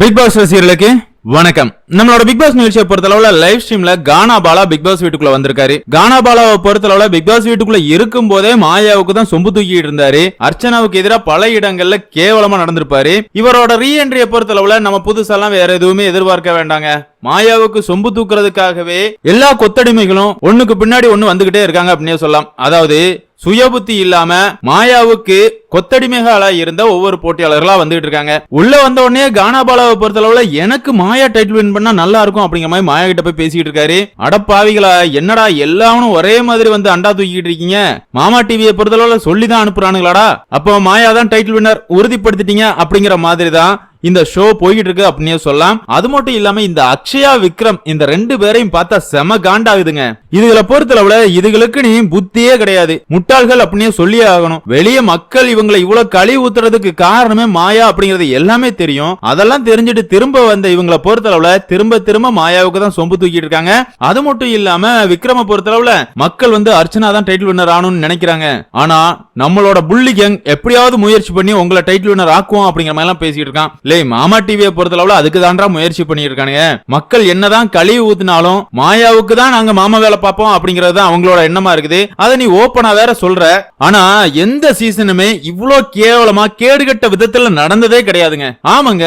Big pass ரசிகர்களுக்கு வணக்கம். நம்மளோட பிக் பாஸ் நிகழ்ச்சியை பொறுத்தளவுல லைவ் ஸ்ட்ரீம்ல கானா பாலா பிக் பாஸ் வீட்டுக்குள்ள வந்திருக்காரு. கானா பாலாவை பொறுத்தளவுல பிக் பாஸ் வீட்டுக்குள்ள இருக்கும் போதே மாயாவுக்கு தான் சொம்பு தூக்கிட்டு இருந்தாரு. அர்ச்சனாவுக்கு எதிராக பல இடங்கள்ல கேவலமா நடந்திருப்பாரு. இவரோட ரீஎன்ட்ரியை பொறுத்தளவுல நம்ம புதுசாலாம் வேற எதுவுமே எதிர்பார்க்க வேண்டாங்க. மாயாவுக்கு சொம்பு தூக்குறதுக்காகவே எல்லா கொத்தடிமைகளும் ஒண்ணுக்கு பின்னாடி ஒண்ணு வந்துகிட்டே இருக்காங்க அப்படின்னே சொல்லலாம். அதாவது சுயபுத்தி இல்லாம மாயாவுக்கு கொத்தடிமைகளா இருந்த ஒவ்வொரு போட்டியாளர்களா வந்துட்டு இருக்காங்க. உள்ள வந்த உடனே கானாபாலாவை பொறுத்தளவுல எனக்கு மாயா டைட்டில் வின் பண்ணா நல்லா இருக்கும் அப்படிங்கிற மாதிரி மாயா கிட்ட போய் பேசிக்கிட்டு இருக்காரு. அடப்பாவிகளா என்னடா எல்லாரும் ஒரே மாதிரி வந்து அண்டா தூக்கிட்டு இருக்கீங்க? மாமா டிவியை பொறுத்தளவுல சொல்லி தான் அனுப்புறானுங்களாடா. அப்போ மாயா தான் டைட்டில் வின்னர் உறுதிப்படுத்திட்டீங்க அப்படிங்கிற மாதிரி தான் இந்த ஷோ போய்கிட்டு இருக்கு அப்படின்னே சொல்லலாம். அது மட்டும் இல்லாம இந்த அக்ஷயா விக்ரம் இந்த ரெண்டு பேரையும் பார்த்தா செம காண்டாகுதுங்க. இதுகளை பொறுத்தளவுல இதுகளுக்கு நீ புத்தியே கிடையாது. முட்டாள்கள் அப்படின்னே சொல்லியே ஆகணும். வெளிய மக்கள் இவங்களை இவ்வளவு கழி ஊத்துறதுக்கு காரணமே மாயா அப்படிங்கறது எல்லாமே தெரியும். அதெல்லாம் தெரிஞ்சுட்டு திரும்ப வந்த இவங்களை பொறுத்தளவுல திரும்ப திரும்ப மாயாவுக்கு தான் சொம்பு தூக்கிட்டு இருக்காங்க. அது மட்டும் இல்லாம விக்ரம பொறுத்தளவுல மக்கள் வந்து அர்ச்சனா தான் டைட்டில் வின்னர் ஆகணும்னு நினைக்கிறாங்க. ஆனா நம்மளோட புள்ளி கேங் எப்படியாவது முயற்சி பண்ணி உங்களை டைட்டில் வின்னர் ஆக்குவோம் அப்படிங்கிற மாதிரி எல்லாம் பேசிட்டு இருக்கான். லே மாமா டிவியை பொறுத்தளவுல அதுக்கு தான்டா முயற்சி பண்ணிட்டு இருக்கானுங்க. மக்கள் என்னதான் கழிவு ஊத்தினாலும் மாயாவுக்கு தான் நாங்க மாமா வேலை பார்ப்போம் அப்படிங்கறது தான் அவங்களோட எண்ணமா இருக்குது. அதை நீ ஓப்பனா வேற சொல்ற. ஆனா எந்த சீசனுமே இவ்ளோ கேவலமா கேடுகட்ட விதத்துல நடந்ததே கிடையாதுங்க. ஆமாங்க.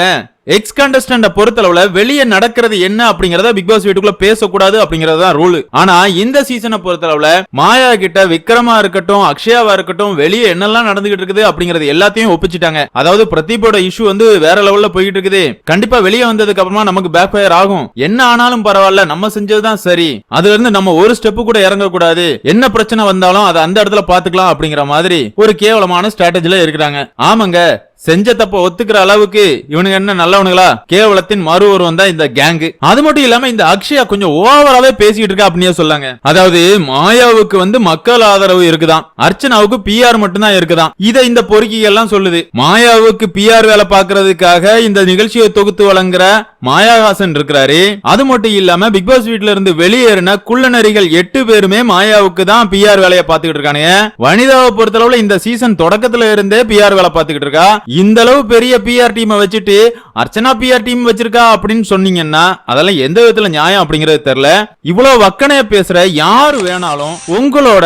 எக்ஸ் கண்டஸ்டன்ட பொறுத்தளவுல வெளியே நடக்கிறது என்ன அப்படிங்கறத பிக் பாஸ் வீட்டுக்குள்ள பேசக்கூடாது அப்படிங்கறது தான் ரூல் ஆனா இந்த சீசனை பொறுத்தளவுல மாயா கிட்ட விக்ரமா இருக்கட்டும் அக்ஷயாவா இருக்கட்டும் வெளியே என்னெல்லாம் நடந்துகிட்டு இருக்குது அப்படிங்கறது எல்லாத்தையும் ஒப்பிச்சிட்டாங்க. அதாவது பிரதீப்போட இஷ்யூ வந்து வேற லெவல்ல போயிட்டு இருக்குது. கண்டிப்பா வெளியே வந்ததுக்கு அப்புறமா நமக்கு பேக் ஃபயர் ஆகும். என்ன ஆனாலும் பரவாயில்ல நம்ம செஞ்சதுதான் சரி. அதுல இருந்து நம்ம ஒரு ஸ்டெப் கூட இறங்க கூடாது என்ன பிரச்சனை வந்தாலும் அதை அந்த இடத்துல பாத்துக்கலாம் அப்படிங்கிற மாதிரி ஒரு கேவலமான ஸ்ட்ராட்டஜில இருக்கிறாங்க. ஆமாங்க செஞ்ச தப்ப ஒத்துக்கிற அளவுக்கு இவனுங்க என்ன நல்லவனுங்களா? கேவலத்தின் மறு உருவம் தான் இந்த கேங்கு அது மட்டும் இல்லாம இந்த அக்ஷயா கொஞ்சம் ஓவராவே பேசிட்டு இருக்கா அப்படின்னு சொல்லாங்க. அதாவது மாயாவுக்கு வந்து மக்கள் ஆதரவு இருக்குதான். அர்ச்சனாவுக்கு பிஆர் மட்டும்தான் இருக்குதான். இதை இந்த பொறுக்கிகள் எல்லாம் சொல்லுது. மாயாவுக்கு பிஆர் வேலை பாக்குறதுக்காக இந்த நிகழ்ச்சியை தொகுத்து வழங்குற மாயாஹாசன் இருக்கிறாரு. அது மட்டும் இல்லாம பிக் பாஸ் வீட்ல இருந்து வெளியேறின குள்ளநரிகள் எட்டு பேருமே மாயாவுக்கு தான் பிஆர் வேலையை பாத்துக்கிட்டு இருக்கானுங்க. வனிதாவை பொறுத்தளவுல இந்த சீசன் தொடக்கத்துல இருந்தே பிஆர் வேலை பாத்துக்கிட்டு இருக்கா. இந்த அளவு பெரிய பிஆர் டீமை வச்சுட்டு அர்ச்சனா பிஆர் டீம் வச்சிருக்கா அப்படின்னு சொன்னீங்கன்னா அதெல்லாம் எந்த விதத்துல நியாயம் அப்படிங்கறது தெரியல. இவ்வளவு வக்கனைய பேசுற யாரு வேணாலும் உங்களோட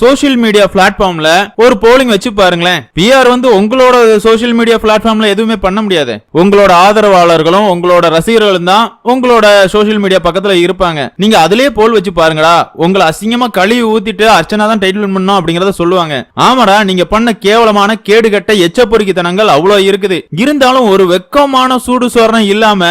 சோஷியல் மீடியா பிளாட்ஃபார்ம்ல ஒரு போலிங் வச்சு பாருங்களேன். பிஆர் வந்து உங்களோட சோஷியல் மீடியா பிளாட்ஃபார்ம்ல எதுவுமே பண்ண முடியாது. உங்களோட ஆதரவாளர்களும் உங்களோட ரசிகர்களும் தான் உங்களோட சோஷியல் மீடியா பக்கத்துல இருப்பாங்க. நீங்க அதுலயே போல் வச்சு பாருங்கடா. உங்களை அசிங்கமா கழுவி ஊத்திட்டு அர்ச்சனா தான் டைட்டில் பண்ணணும் அப்படிங்கறத சொல்லுவாங்க. ஆமாடா நீங்க பண்ண கேவலமான கேடுகட்ட எச்ச பொறுக்கித்தனங்கள் அவ்வளவு இருக்குது. இருந்தாலும் ஒரு வெக்கமான சூடு சோரணம் இல்லாம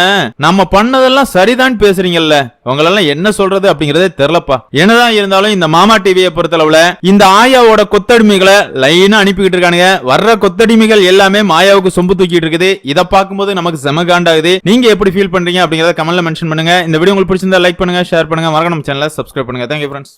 நம்ம பண்ணதெல்லாம் சரிதான் பேசுறீங்கல்ல. உங்களெல்லாம் என்ன சொல்றது அப்படிங்கறதே தெரியலப்பா என்னதான் இருந்தாலும் இந்த மாமா டிவியை பொறுத்தளவுல இந்த ஆயாவோட கொத்தடிமைகளை லைனா அனுப்பிக்கிட்டு இருக்கானுங்க. வர்ற கொத்தடிமைகள் எல்லாமே மாயாவுக்கு சொம்பு தூக்கிட்டு இருக்குது. இதை பார்க்கும்போது நமக்கு செம காண்டாகுது நீங்க எப்படி ஃபீல் பண்றீங்க அப்படிங்கறத கமெண்ட்ல மென்ஷன் பண்ணுங்க. இந்த வீடியோ உங்களுக்கு பிடிச்சிருந்தா லைக் பண்ணுங்க ஷேர் பண்ணுங்க. மறக்க நம்ம சேனலை சப்ஸ்கிரைப் பண்ணுங்க. Thank you friends